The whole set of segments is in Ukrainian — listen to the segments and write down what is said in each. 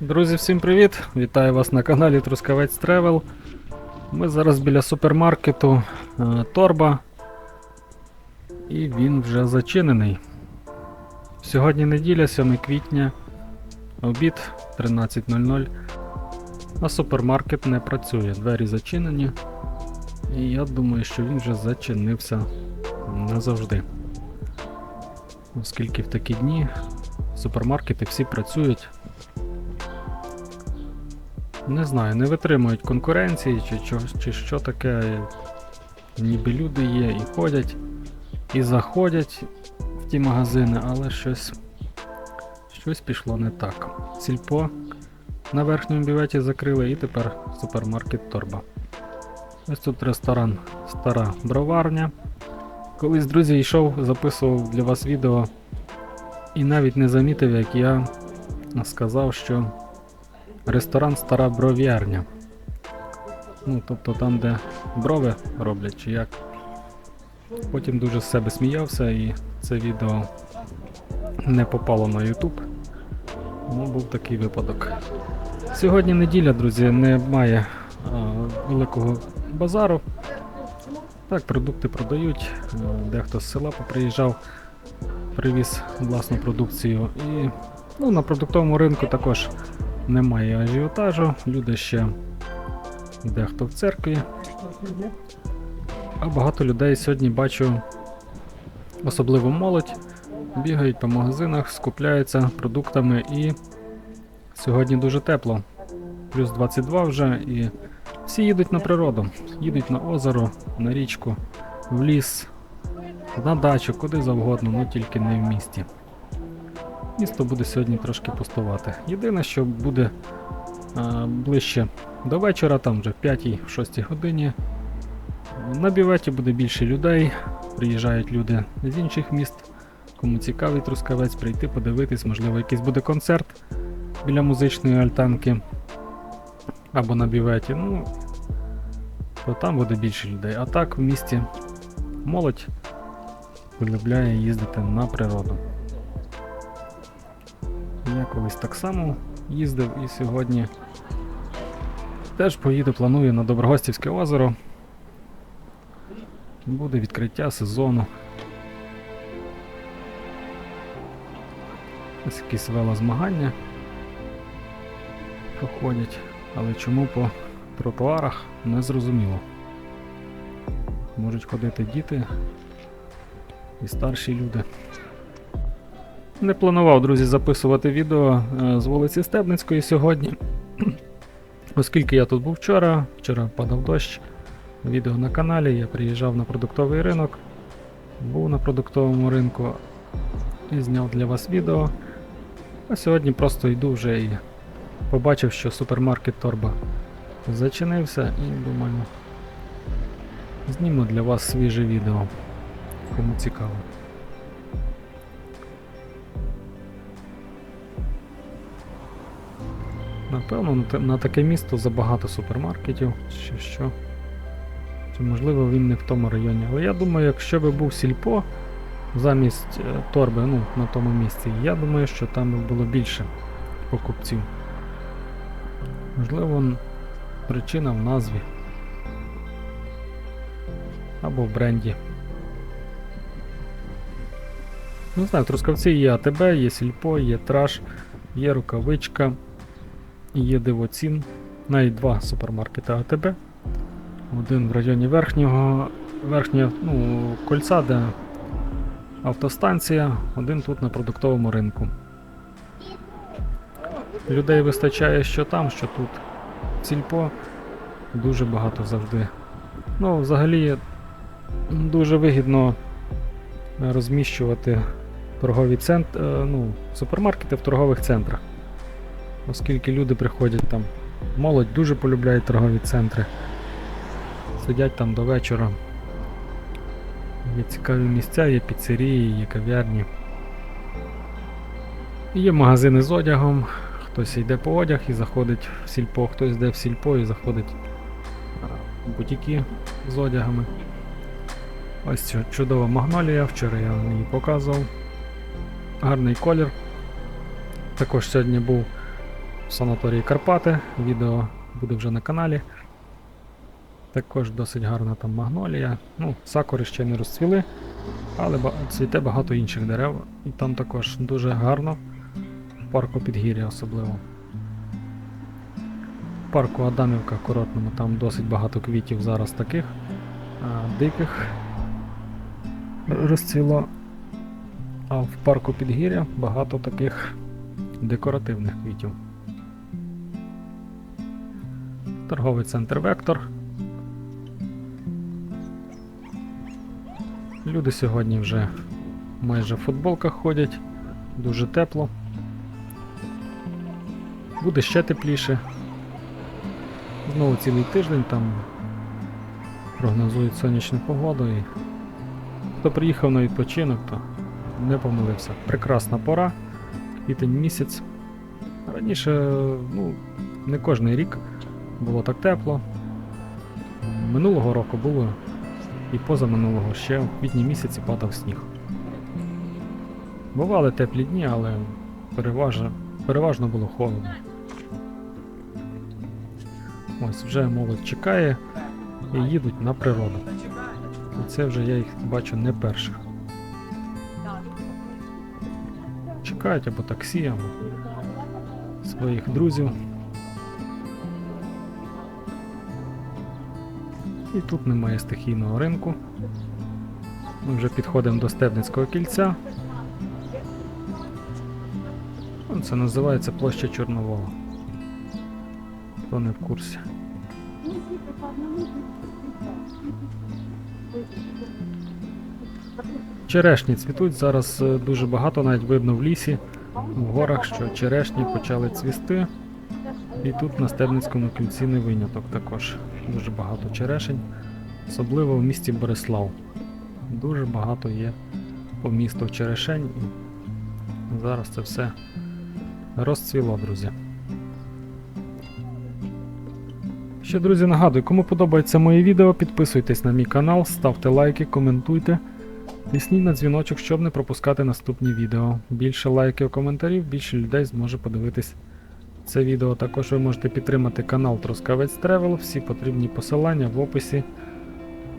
Друзі, всім привіт! Вітаю вас на каналі Трускавець Тревел. Ми зараз біля супермаркету е, Торба. І він вже зачинений. Сьогодні неділя, 7 квітня, обід 13.00. А супермаркет не працює. Двері зачинені. І я думаю, що він вже зачинився назавжди. Оскільки в такі дні супермаркети всі працюють. Не знаю, не витримують конкуренції, чи, чи, чи що таке. Ніби люди є і ходять, і заходять в ті магазини, але щось, щось пішло не так. Сільпо на верхньому бюветі закрили і тепер супермаркет Торба. Ось тут ресторан Стара Броварня. Колись, друзі, йшов, записував для вас відео і навіть не замітив, як я сказав, що ресторан Стара Бров'ярня. Ну, тобто там, де брови роблять, чи як. Потім дуже з себе сміявся і це відео не попало на YouTube. Ну, був такий випадок. Сьогодні неділя, друзі, немає а, великого базару. Так, продукти продають. е, Дехто з села поприїжджав, привіз власну продукцію. І ну, на продуктовому ринку також немає ажіотажу. Люди ще дехто в церкві. А багато людей сьогодні бачу, особливо молодь, бігають по магазинах, скупляються продуктами і сьогодні дуже тепло. Плюс 22 вже і всі їдуть на природу, їдуть на озеро, на річку, в ліс, на дачу, куди завгодно, ну тільки не в місті. Місто буде сьогодні трошки пустувати. Єдине, що буде а, ближче до вечора, там вже в 5-6 годині. На бюветі буде більше людей. Приїжджають люди з інших міст. Кому цікавий трускавець, прийти, подивитись, можливо, якийсь буде концерт біля музичної альтанки або на бюветі. Ну, то там буде більше людей. А так в місті молодь полюбляє їздити на природу. Я колись так само їздив і сьогодні теж поїду, планую на Доброгостівське озеро. Буде відкриття сезону. Ось якісь велозмагання проходять, але чому по тротуарах не зрозуміло. Можуть ходити діти і старші люди. Не планував, друзі, записувати відео е, з вулиці Стебницької сьогодні. Оскільки я тут був вчора, вчора падав дощ. Відео на каналі, я приїжджав на продуктовий ринок, був на продуктовому ринку і зняв для вас відео. А сьогодні просто йду вже і побачив, що супермаркет Торба зачинився і думаю, зніму для вас свіже відео, кому цікаво. Напевно, на таке місто забагато супермаркетів, чи що. Чи можливо він не в тому районі. Але я думаю, якщо би був сільпо замість е, торби, ну, на тому місці, я думаю, що там би було більше покупців. Можливо, причина в назві. Або в бренді. Не знаю, Трускавці є АТБ, є сільпо, є траш, є рукавичка, є дивоцін. Навіть два супермаркети АТБ. Один в районі верхнього, верхнього ну, кольця, де автостанція, один тут на продуктовому ринку. Людей вистачає що там, що тут. Сільпо дуже багато завжди. Ну, взагалі дуже вигідно е, розміщувати торгові центри, ну, супермаркети в торгових центрах. Оскільки люди приходять там, молодь дуже полюбляє торгові центри. Сидять там до вечора. Є цікаві місця, є піцерії, є кав'ярні. Є магазини з одягом, хтось йде по одяг і заходить в сільпо, хтось йде в сільпо і заходить в бутіки з одягами. Ось чудова магнолія, вчора я її показував. Гарний колір. Також сьогодні був в санаторії Карпати. Відео буде вже на каналі. Також досить гарна там магнолія. Ну, сакури ще не розцвіли, але цвіте багато інших дерев. І там також дуже гарно. В парку Підгір'я особливо. В парку Адамівка курортному, там досить багато квітів зараз таких а, диких розцвіло. А в парку Підгір'я багато таких декоративних квітів. Торговий центр Вектор. Люди сьогодні вже майже в футболках ходять, дуже тепло. Буде ще тепліше. Знову цілий тиждень там прогнозують сонячну погоду і хто приїхав на відпочинок, то не помилився. Прекрасна пора, квітень місяць. Раніше, ну, не кожний рік було так тепло. Минулого року було і позаминулого ще в квітні місяці падав сніг. Бували теплі дні, але переважно, переважно було холодно. Ось вже молодь чекає і їдуть на природу. І це вже я їх бачу не перших. Чекають або таксі, або своїх друзів. І тут немає стихійного ринку. Ми вже підходимо до Стебницького кільця. Ну, Це називається площа Чорновола. Хто не в курсі. Черешні цвітуть зараз е, дуже багато, навіть видно в лісі, в горах, що черешні почали цвісти. І тут на Стебницькому кільці не виняток також. Дуже багато черешень, особливо в місті Борислав. Дуже багато є по місту черешень. І зараз це все розцвіло, друзі. Ще, друзі, нагадую, кому подобається моє відео, підписуйтесь на мій канал, ставте лайки, коментуйте. Тисніть на дзвіночок, щоб не пропускати наступні відео. Більше лайків, коментарів, більше людей зможе подивитись це відео. Також ви можете підтримати канал Трускавець Тревел, всі потрібні посилання в описі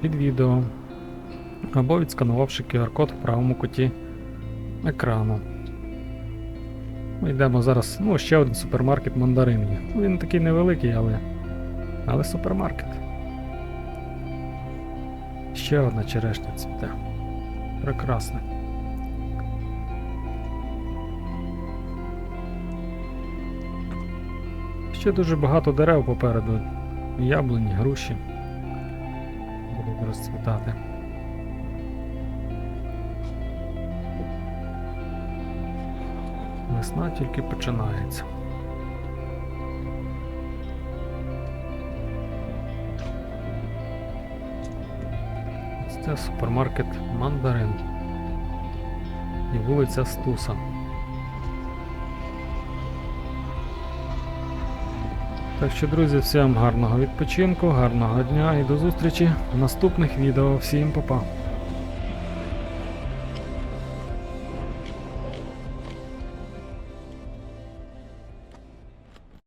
під відео. Або відсканувавши QR-код в правому куті екрану. Ми йдемо зараз. Ну, ще один супермаркет мандарин. Ну, Він такий невеликий, але. Але супермаркет. Ще одна черешня цвіте. Прекрасно. Ще дуже багато дерев попереду. Яблуні, груші. Будуть розцвітати. Весна тільки починається. Ось Це супермаркет Мандарин і вулиця Стуса. Так що, друзі, всім гарного відпочинку, гарного дня і до зустрічі в наступних відео. Всім па-па!